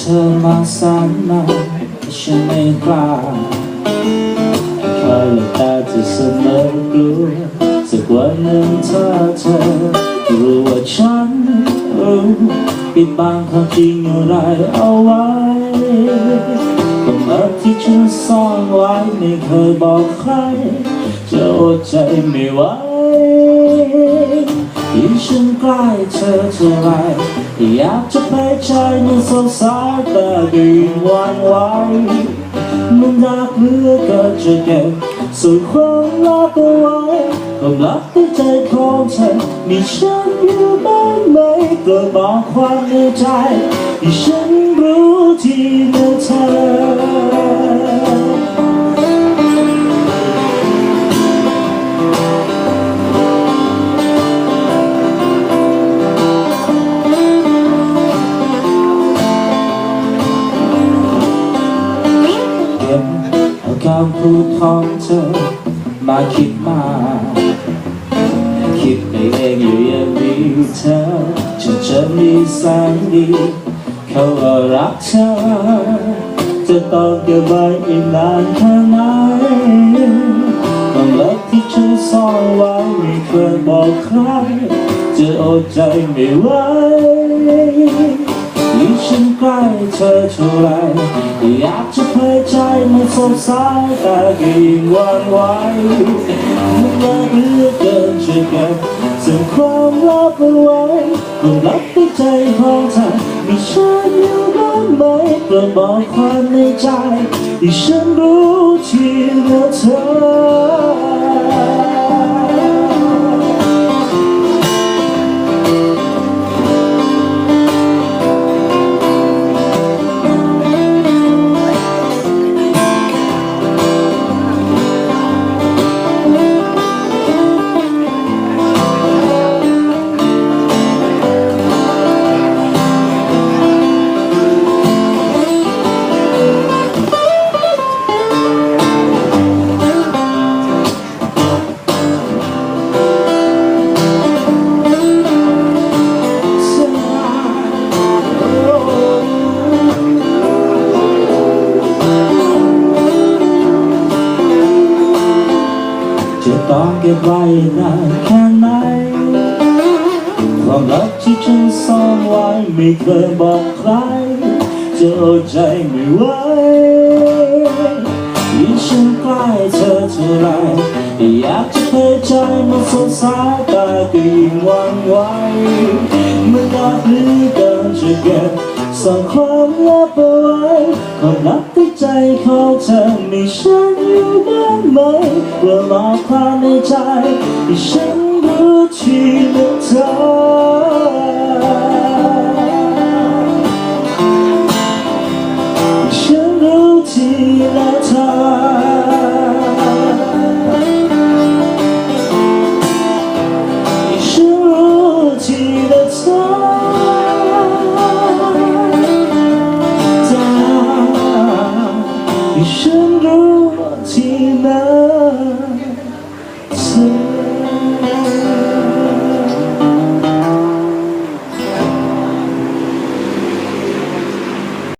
ธอมาสานนาฉันไม่กล้าคอยหลับตาจะเสมอกลัวสักวันหนึ่งถ้าเธอรู้ว่าฉันรู้ปิดบังความจริงอะไรเอาไว้ความลับที่ฉันซ่อนไว้ไม่เคยบอกใครจะอดใจไม่ไหวยิ่งฉันใกล้เธอเท่าไร อยากจะไปใจมันสงสารแต่ก็ยิ่งหวันไหวมันรักเลือเกินจะเก็บส่วนความลับเอาไว้ความลับในใจของเธอมีฉันอยู่บ้างไหมเกิดบอกความในใจที่ฉันรู้ที่เมื่อเธอ พูดของเธอ มาคิดมา คิดไปเองอยู่อย่างมีเธอจะจะมีแสนดีเขาว่ารักเธอ จะต้องเก็บไว้อีกนานแค่ไหนความลับที่ฉันซ่อนไว้ไม่เคยบอกใคร จะอดใจไม่ไหว ล้เธอเท่าไรอยากจะเผยใจมันสงสารแต่ก็ยิ่งวันไหวมันรักเลือเกินจะเก็บสิ่งความลับเอาไว้ความลับในใจของเธอมีฉันอยู่บ้างไหมกระบอกความในใจที่ฉันรู้ที่เหลือเธอ จะต้องเก็บไว้นานแค่ไหนความลับที่ฉันซ่อนไว้ไม่เคยบอกใครจะอดใจไม่ไหวยิ่งฉันใกล้เธอเท่าไรอยากจะเผยใจมันสงสารแต่ก็ยิ่งหวั่นไหวมันรักเหลือเกินจะเก็บซ่อนคม ของเธอมีฉันอยู่บ้างไหมเพื่อมาความในใจที่ฉันรู้ที่เลือกเธอ จ้าฉันรู้